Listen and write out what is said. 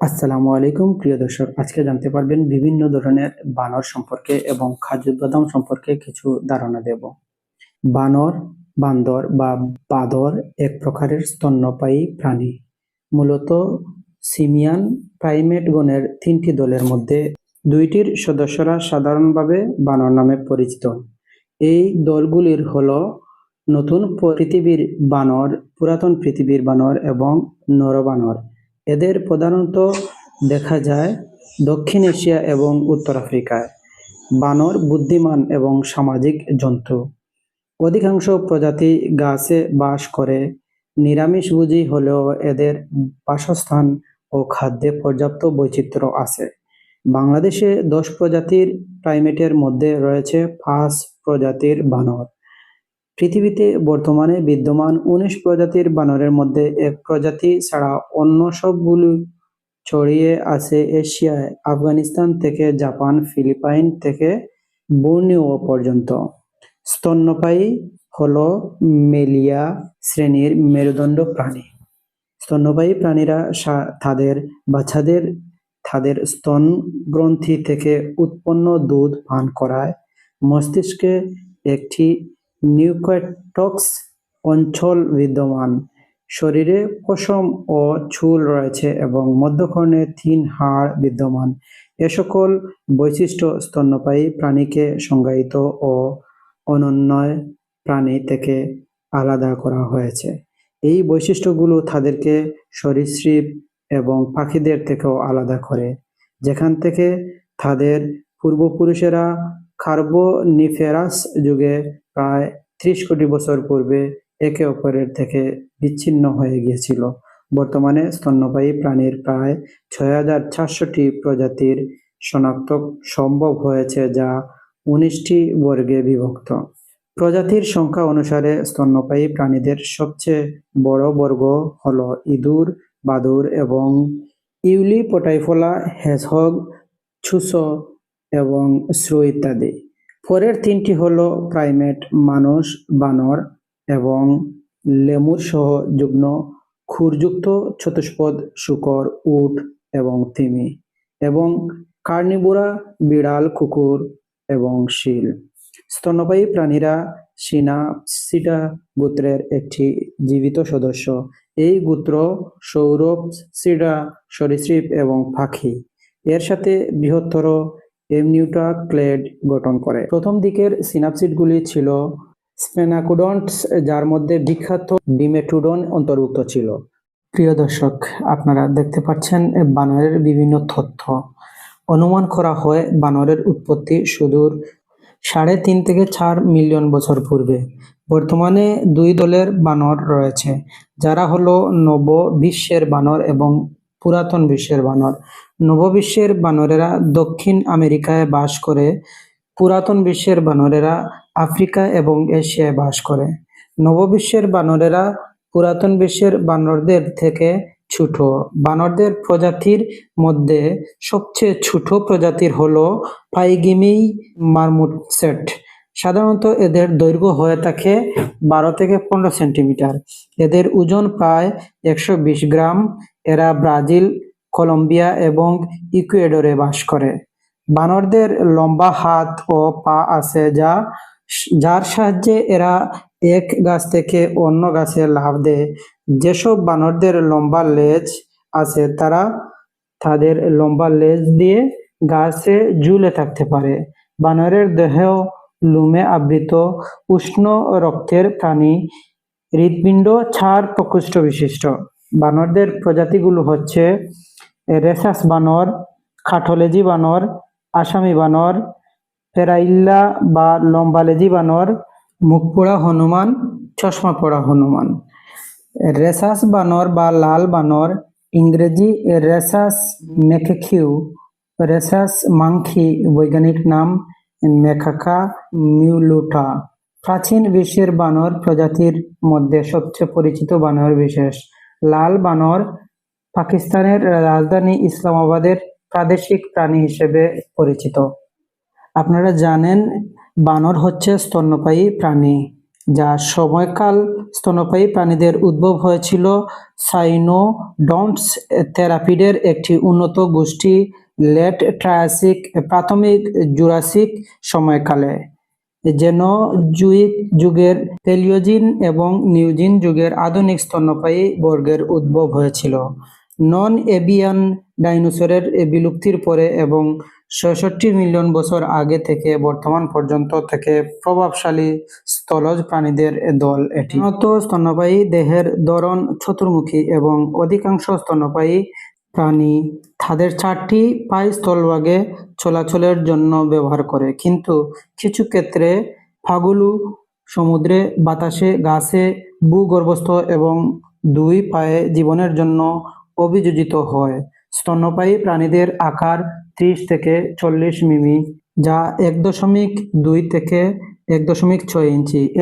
আসসালামু আলাইকুম, প্রিয় দর্শক। আজকে জানতে পারবেন বিভিন্ন ধরনের বানর সম্পর্কে এবং খাদ্যবাদাম সম্পর্কে কিছু ধারণা দেব। বানর, বান্দর বা বাদর এক প্রকারের স্তন্যপায়ী প্রাণী। মূলত সিমিয়ান প্রাইমেট গণের তিনটি দলের মধ্যে দুইটির সদস্যরা সাধারণভাবে বানর নামে পরিচিত। এই দলগুলির হল নতুন পৃথিবীর বানর, পুরাতন পৃথিবীর বানর এবং নরবানর। এদের প্রধানত দেখা যায় দক্ষিণ এশিয়া এবং উত্তর আফ্রিকায়। বানর বুদ্ধিমান এবং সামাজিক জন্তু। অধিকাংশ প্রজাতি গাছে বাস করে। নিরামিষভোজী হলেও এদের বাসস্থান ও খাদ্যে পর্যাপ্ত বৈচিত্র্য আছে। বাংলাদেশে দশ প্রজাতির প্রাইমেটের মধ্যে রয়েছে পাঁচ প্রজাতির বানর। পৃথিবীতে বর্তমানে বিদ্যমান উনিশ প্রজাতির বানরের মধ্যে এক প্রজাতি ছাড়া অন্য সবগুলো ছড়িয়ে আছে এশিয়ায়, আফগানিস্তান থেকে জাপান, ফিলিপাইন থেকে বর্নিও পর্যন্ত। স্তন্যপায়ী হল মেলিয়া শ্রেণির মেরুদণ্ড প্রাণী। স্তন্যপায়ী প্রাণীরা তাদের বাচ্চাদের, তাদের স্তন গ্রন্থি থেকে উৎপন্ন দুধ পান করায় মস্তিষ্কে একটি নিউকোটক্স অঞ্চল বিদ্যমান। শরীরে পশম ও চুল রয়েছে এবং মধ্যকর্ণে থিন হাড় বিদ্যমান। এ সকল বৈশিষ্ট্য স্তন্যপায়ী প্রাণীকে সংজ্ঞায়িত ও অনন্যয় প্রাণী থেকে আলাদা করা হয়েছে। এই বৈশিষ্ট্যগুলো তাদেরকে সরীসৃপ এবং পাখিদের থেকেও আলাদা করে। যেখান থেকে তাদের পূর্বপুরুষেরা কার্বনিফেরাস যুগে প্রায় ত্রিশ কোটি বছর পূর্বে একে অপরের থেকে বিচ্ছিন্ন হয়ে গিয়েছিল। বর্তমানে স্তন্যপায়ী প্রাণীর প্রায় ছয় হাজার চারশোটি প্রজাতির শনাক্ত সম্ভব হয়েছে, যা উনিশটি বর্গে বিভক্ত। প্রজাতির সংখ্যা অনুসারে স্তন্যপায়ী প্রাণীদের সবচেয়ে বড় বর্গ হল ইঁদুর বাদুড় এবং ইউলিপোটাইফোলা, হেজহগ ছুসো এবং শ্রু ইত্যাদি। পরের তিনটি হলো প্রাইমেট মানুষ বানর এবং লেমুর সহ যুগ্ন খুরযুক্ত চতুষ্পদ শুকর, উট এবং তিমি এবং কার্নিভোরা, বিড়াল, কুকুর এবং শিল। স্তন্যপায়ী প্রাণীরা সিনা সিনাপসিটা গোত্রের একটি জীবিত সদস্য। এই গোত্র সৌরভ, সিডা, সরীসৃপ এবং পাখি। এর সাথে বৃহত্তর এমনিউটা ক্লেড গঠন করে। প্রথম দিকের সিনাপসিডগুলি ছিল স্পেনাকুডন্টস যার মধ্যে বিখ্যাত ডিমেটুডন অন্তর্ভুক্ত ছিল। প্রিয় দর্শক, আপনারা দেখতে পাচ্ছেন, বানরের বিভিন্ন তথ্য। অনুমান করা হয়, বানরের উৎপত্তি সুদূর সাড়ে তিন থেকে চার মিলিয়ন বছর পূর্বে। বর্তমানে দুই দলের বানর রয়েছে, যারা হলো নব বিশ্বের বানর এবং পুরাতন বিশ্বের বানর। নববিশ্বের বানরেরা দক্ষিণ আমেরিকায় বাস করে, পুরাতন বিশ্বের বানরেরা আফ্রিকা এবং এশিয়ায় বাস করে। নববিশ্বের বানরেরা পুরাতন বিশ্বের বানরদের থেকে ছোট। বানরদের প্রজাতির মধ্যে সবচেয়ে ছোট প্রজাতির হলো পাইগিমি মারমুটসেট সাধারণত এদের দৈর্ঘ্য হয়ে থাকে বারো থেকে পনেরো সেন্টিমিটার। এদের ওজন প্রায় একশো বিশ গ্রাম। এরা ব্রাজিল, কলম্বিয়া এবং ইকুয়েডরে বাস করে। বানরদের লম্বা হাত ও পা আছে যা, যার সাহায্যে এরা এক গাছ থেকে অন্য গাছে লাফ দেয়। যেসব বানরদের লম্বা লেজ আছে, তারা তাদের লম্বা লেজ দিয়ে গাছে ঝুলে থাকতে পারে। বানরের দেহ লুমে আবৃত, উষ্ণ রক্তের প্রাণী, হৃৎপিণ্ড ছাড় প্রকোষ্ঠ বিশিষ্ট। বানরদের প্রজাতিগুলো হচ্ছে রেসাস বানর, খাটলেজি বানর, আসামি বানর ফেরাইল্লা বা লম্বালেজি বানর মুখ পোড়া হনুমান চশমা পোড়া হনুমান। রেসাস বানর বা লাল বানর, ইংরেজি রেসাস মেকেকিউ রেসাস মাংখি বৈজ্ঞানিক নাম মেকাকা মিউলুটা প্রাচীন বিশ্বের বানর প্রজাতির মধ্যে সবচেয়ে পরিচিত বানর বিশেষ। লাল বানর পাকিস্তানের রাজধানী ইসলামাবাদের প্রাদেশিক প্রাণী হিসেবে পরিচিত। আপনারা জানেন বানর হচ্ছে স্তন্যপায়ী প্রাণী, যা সময়কাল স্তন্যপায়ী প্রাণীদের উদ্ভব হয়েছিল সাইনোডন্টস থেরাপিডের একটি উন্নত গোষ্ঠী লেট ট্রায়াসিক, প্রাথমিক জুরাসিক সময়কালে। জেনোজুইক যুগের প্যালিওজিন এবং নিউজিন যুগের আধুনিক স্তন্যপায়ী বর্গের উদ্ভব হয়েছিল। নন এভিয়ান ডাইনোসরের বিলুপ্তির পরে এবং ছষট্টি মিলিয়ন বছর আগে থেকে বর্তমান পর্যন্ত থেকে প্রভাবশালী স্থলজ প্রাণীদের দল এটি। উন্নত স্তন্যপায়ী দেহের ধরন চতুর্মুখী এবং অধিকাংশ স্তন্যপায়ী প্রাণী তাদের চারটি পায়ে স্থলভাগে চলাচলের জন্য ব্যবহার করে। কিন্তু কিছু ক্ষেত্রে পাগুলু সমুদ্রে, বাতাসে, গাছে, ভূগর্ভস্থ এবং দুই পায়ে জীবনের জন্য অভিযোজিত হয়। স্তন্যপায়ী প্রাণীদের আকার ত্রিশ থেকে চল্লিশ মিমি, যা এক দশমিক দুই থেকে এক দশমিক ছয় ইঞ্চি। এর